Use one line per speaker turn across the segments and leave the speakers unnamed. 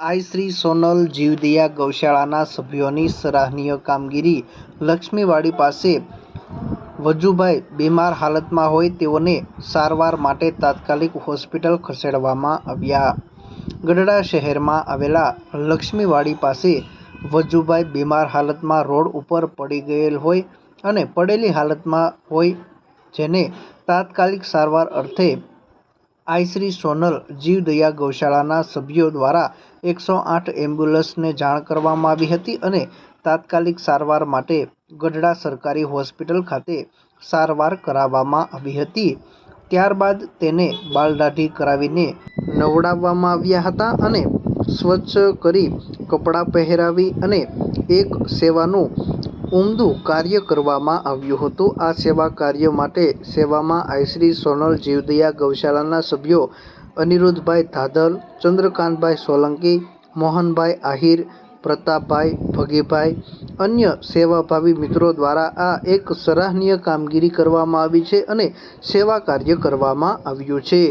આઈ શ્રી સોનલ જીવદિયા ગૌશાળાના સભ્યોની સરાહનીય કામગીરી લક્ષ્મીવાડી પાસે વજુભાઈ બીમાર હાલતમાં હોય તેઓને સારવાર માટે તાત્કાલિક હોસ્પિટલ ખસેડવામાં આવ્યા. ગઢડા શહેરમાં આવેલા લક્ષ્મીવાડી પાસે વજુભાઈ બીમાર હાલતમાં રોડ ઉપર પડી ગયેલ હોય અને પડેલી હાલતમાં હોય, જેને તાત્કાલિક સારવાર અર્થે આઈ શ્રી સોનલ જીવદયા ગૌશાળાના સભ્યો દ્વારા એકસો આઠ એમ્બ્યુલન્સને જાણ કરવામાં આવી હતી અને તાત્કાલિક સારવાર માટે ગઢડા સરકારી હોસ્પિટલ ખાતે સારવાર કરાવવામાં આવી હતી. ત્યારબાદ તેને બાલદાઢી કરાવીને નવડાવવામાં આવ્યા હતા અને સ્વચ્છ કરી કપડાં પહેરાવી અને એક સેવાનું ઉમદું કાર્ય કરવામાં આવ્યું હતું. આ સેવા કાર્ય માટે સેવામાં આઈશ્રી સોનલ, જીવદયા ગૌશાળાના સભ્યો અનિરુદ્ધભાઈ ધાધલ, ચંદ્રકાંતભાઈ સોલંકી, મોહનભાઈ આહિર, પ્રતાપભાઈ ભગીભાઈ, અન્ય સેવાભાવી મિત્રો દ્વારા આ એક સરાહનીય કામગીરી કરવામાં આવી છે અને સેવા કાર્ય કરવામાં આવ્યું છે.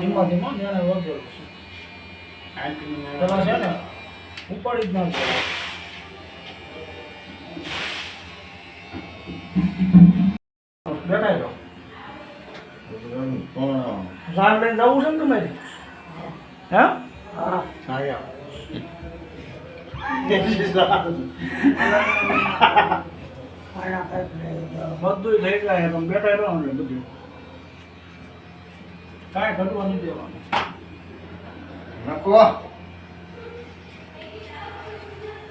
ધીમો ધીમો એને વધેલું છે. પેલા છે ને ઉપાડી જ ના શકે. બેઠા રહો. ઝાડ લઈને જવું છે ને તમારે? હે? બધું લઈ જાય તમે બેઠા રહો ને બધું કાંઈ ઘટવા નહીં દેવાનું.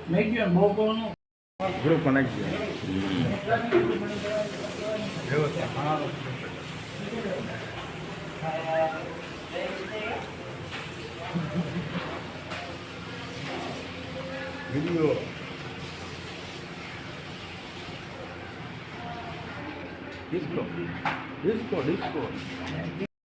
મેં ગયો બહુ કોનું
group connect video. This one. This disco disco disco